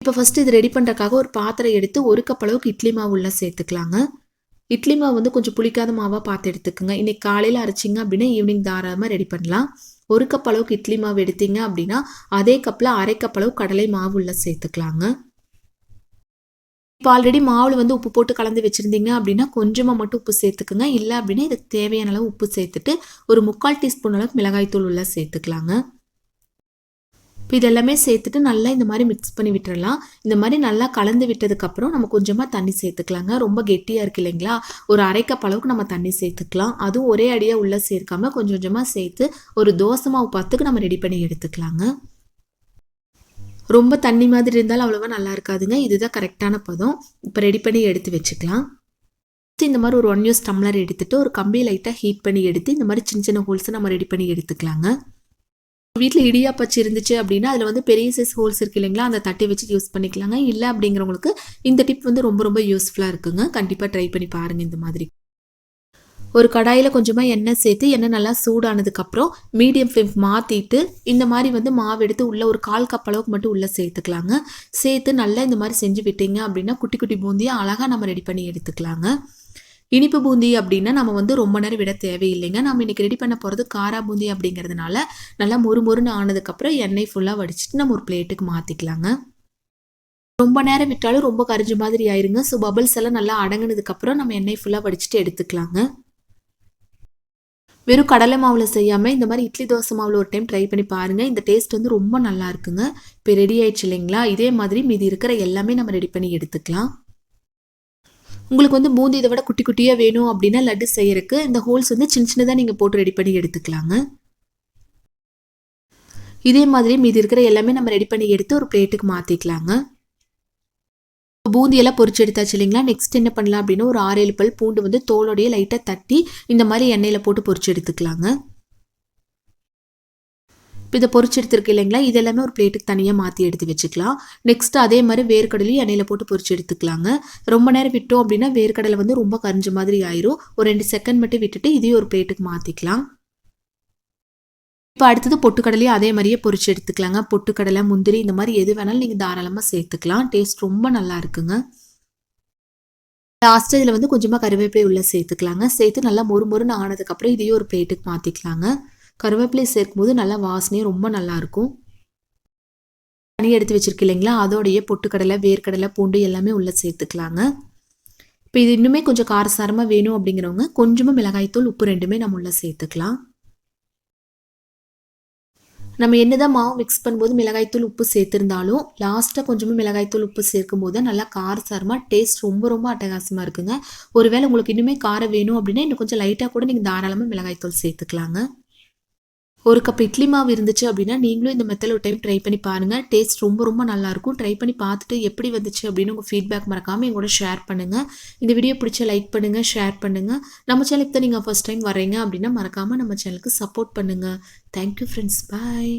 இப்போ ஃபஸ்ட்டு இது ரெடி பண்ணுறக்காக ஒரு பாத்திரம் எடுத்து ஒரு கப் அளவுக்கு இட்லி மாவு உள்ள சேர்த்துக்கலாங்க. இட்லி மாவு வந்து கொஞ்சம் புளிக்காத மாவாக பார்த்து எடுத்துக்கோங்க. இன்றைக்கி காலையில் அரைச்சிங்க அப்படின்னா ஈவினிங் தாராளமாக ரெடி பண்ணலாம். ஒரு கப் அளவுக்கு இட்லி மாவு எடுத்தீங்க அப்படின்னா அதே கப்பில் அரை கப் அளவு கடலை மாவு உள்ள சேர்த்துக்கலாங்க. இப்போ ஆல்ரெடி மாவில் வந்து உப்பு போட்டு கலந்து வச்சுருந்தீங்க அப்படின்னா கொஞ்சமாக மட்டும் உப்பு சேர்த்துக்குங்க. இல்லை அப்படின்னா இதுக்கு தேவையான அளவு உப்பு சேர்த்துட்டு ஒரு முக்கால் டீஸ்பூன் அளவுக்கு மிளகாய்த்தூள் உள்ள சேர்த்துக்கலாங்க. இப்போ இதெல்லாமே சேர்த்துட்டு நல்லா இந்த மாதிரி மிக்ஸ் பண்ணி விட்டுறலாம். இந்த மாதிரி நல்லா கலந்து விட்டதுக்கப்புறம் நம்ம கொஞ்சமாக தண்ணி சேர்த்துக்கலாங்க. ரொம்ப கெட்டியாக இருக்கு இல்லைங்களா? ஒரு அரை கப் அளவுக்கு நம்ம தண்ணி சேர்த்துக்கலாம். அதுவும் ஒரே அடியாக உள்ளே சேர்க்காம கொஞ்சம் கொஞ்சமாக சேர்த்து ஒரு தோசை மாவு பத்துக்கு நம்ம ரெடி பண்ணி எடுத்துக்கலாங்க. ரொம்ப தண்ணி மாதிரி இருந்தாலும் அவ்வளோவா நல்லா இருக்காதுங்க. இதுதான் கரெக்டான பதம். இப்போ ரெடி பண்ணி எடுத்து வச்சுக்கலாம். இந்த மாதிரி ஒரு ஒன் யூஸ் டம்ளர் எடுத்துட்டு ஒரு கம்பி லைட்டாக ஹீட் பண்ணி எடுத்து இந்த மாதிரி சின்ன சின்ன ஹோல்ஸை நம்ம ரெடி பண்ணி எடுத்துக்கலாங்க. வீட்டில் இடியாப்பச்சு இருந்துச்சு அப்படின்னா அதில் வந்து பெரிய சைஸ் ஹோல்ஸ் இருக்கு இல்லைங்களா? அந்த தட்டை வச்சு யூஸ் பண்ணிக்கலாங்க. இல்லை அப்படிங்கிறவங்களுக்கு இந்த டிப் வந்து ரொம்ப ரொம்ப யூஸ்ஃபுல்லாக இருக்குங்க. கண்டிப்பாக ட்ரை பண்ணி பாருங்கள் இந்த மாதிரி. ஒரு கடாயில் கொஞ்சமாக எண்ணெய் சேர்த்து எண்ணெய் நல்லா சூடானதுக்கப்புறம் மீடியம் ஃப்ளேம் மாற்றிட்டு இந்த மாதிரி வந்து மாவு எடுத்து உள்ளே ஒரு கால் கப் அளவுக்கு மட்டும் உள்ளே சேர்த்துக்கலாங்க. சேர்த்து நல்லா இந்த மாதிரி செஞ்சு விட்டீங்க அப்படின்னா குட்டி குட்டி பூந்தியை அழகாக நம்ம ரெடி பண்ணி எடுத்துக்கலாங்க. இனிப்பு பூந்தி அப்படின்னா நம்ம வந்து ரொம்ப நேரம் விட தேவையில்லைங்க. நம்ம இன்றைக்கி ரெடி பண்ண போகிறது காரா பூந்தி அப்படிங்கிறதுனால நல்லா மொறு மொறுன்னு ஆனதுக்கப்புறம் எண்ணெய் ஃபுல்லாக வடிச்சிட்டு நம்ம ஒரு பிளேட்டுக்கு மாற்றிக்கலாங்க ரொம்ப நேரம் விட்டாலும் ரொம்ப கரைஞ்ச மாதிரி ஆயிருங்க. ஸோ பபிள்ஸ் எல்லாம் நல்லா அடங்கினதுக்கப்புறம் நம்ம எண்ணெய் ஃபுல்லாக வடிச்சிட்டு எடுத்துக்கலாங்க. வெறும் கடலை மாவில் செய்யாமல் இந்த மாதிரி இட்லி தோசை மாவில் ஒரு டைம் ட்ரை பண்ணி பாருங்கள் இந்த டேஸ்ட் வந்து ரொம்ப நல்லா இருக்குங்க. இப்போ ரெடி ஆயிடுச்சு இல்லைங்களா? இதே மாதிரி மீதி இருக்கிற எல்லாமே நம்ம ரெடி பண்ணி எடுத்துக்கலாம். உங்களுக்கு வந்து பூந்தி இதை விட குட்டி குட்டியாக வேணும் அப்படின்னா லட்டு செய்யறதுக்கு இந்த ஹோல்ஸ் வந்து சின்ன சின்னதாக நீங்கள் போட்டு ரெடி பண்ணி எடுத்துக்கலாங்க. இதே மாதிரி மீதி இருக்கிற எல்லாமே நம்ம ரெடி பண்ணி எடுத்து ஒரு பிளேட்டுக்கு மாற்றிக்கலாங்க பூந்தியெல்லாம் பொறிச்சு எடுத்தாச்சு இல்லைங்களா? நெக்ஸ்ட் என்ன பண்ணலாம் அப்படின்னா ஒரு ஆறு ஏழு பல் பூண்டு வந்து தோலோடைய லைட்டாக தட்டி இந்த மாதிரி எண்ணெயில் போட்டு பொறிச்சு எடுத்துக்கலாங்க. இப்போ இதை பொறிச்சு எடுத்துருக்கு இல்லைங்களா? இது எல்லாமே ஒரு பிளேட்டுக்கு தனியாக மாற்றி எடுத்து வச்சுக்கலாம். நெக்ஸ்ட் அதே மாதிரி வேர்க்கடலையும் எண்ணெயில் போட்டு பொறிச்சு எடுத்துக்கலாங்க. ரொம்ப நேரம் விட்டோம் அப்படின்னா வேர்க்கடலை வந்து ரொம்ப கரிஞ்ச மாதிரி ஆயிரும். ஒரு ரெண்டு செகண்ட் மட்டும் விட்டுட்டு இதையும் ஒரு பிளேட்டுக்கு மாற்றிக்கலாம் இப்போ அடுத்தது பொட்டுக்கடலையும் அதே மாதிரியே பொறிச்சு எடுத்துக்கலாங்க. பொட்டுக்கடலை முந்திரி இந்த மாதிரி எது வேணாலும் நீங்கள் தாராளமாக சேர்த்துக்கலாம். டேஸ்ட் ரொம்ப நல்லா இருக்குங்க. லாஸ்ட் இதில் வந்து கொஞ்சமாக கருவேப்பிலை உள்ள சேர்த்துக்கலாங்க. சேர்த்து நல்லா மொறு மொறுன்னு ஆனதுக்கப்புறம் இதையும் ஒரு பிளேட்டுக்கு மாற்றிக்கலாங்க கருவேப்பிலை சேர்க்கும்போது நல்லா வாசனையும் ரொம்ப நல்லாயிருக்கும். தனி எடுத்து வச்சுருக்கு இல்லைங்களா? அதோடைய பொட்டுக்கடலை வேர்க்கடலை பூண்டு எல்லாமே உள்ளே சேர்த்துக்கலாங்க. இப்போ இது இன்னுமே கொஞ்சம் காரசாரமாக வேணும் அப்படிங்கிறவங்க கொஞ்சமாக மிளகாய்த்தூள் உப்பு ரெண்டுமே நம்ம உள்ளே சேர்த்துக்கலாம். நம்ம என்னதான் மாவு மிக்ஸ் பண்ணும்போது மிளகாய்த்தூள் உப்பு சேர்த்துருந்தாலும் லாஸ்ட்டாக கொஞ்சமாக மிளகாய்த்தூள் உப்பு சேர்க்கும் போது நல்லா காரசாரமாக டேஸ்ட் ரொம்ப ரொம்ப அட்டகாசமாக இருக்குங்க. ஒருவேளை உங்களுக்கு இன்னுமே காரம் வேணும் அப்படின்னா இன்னும் கொஞ்சம் லைட்டாக கூட நீங்கள் தாராளமாக மிளகாய்த்தூள் சேர்த்துக்கலாங்க. ஒரு கப் இட்லி மாவு இருந்துச்சு அப்படின்னா நீங்களும் இந்த மெத்தட் ஒரு டைம் ட்ரை பண்ணி பாருங்கள் டேஸ்ட் ரொம்ப ரொம்ப நல்லாயிருக்கும். ட்ரை பண்ணி பார்த்துட்டு எப்படி வந்துச்சு அப்படின்னு உங்கள் ஃபீட்பேக் மறக்காமல் எங்களோட ஷேர் பண்ணுங்கள் இந்த வீடியோ பிடிச்ச லைக் பண்ணுங்கள் ஷேர் பண்ணுங்கள் நம்ம சேனலுக்கு தான் நீங்கள் ஃபஸ்ட் டைம் வரீங்க அப்படின்னா மறக்காமல் நம்ம சேனலுக்கு சப்போர்ட் பண்ணுங்கள் தேங்க்யூ ஃப்ரெண்ட்ஸ் பாய்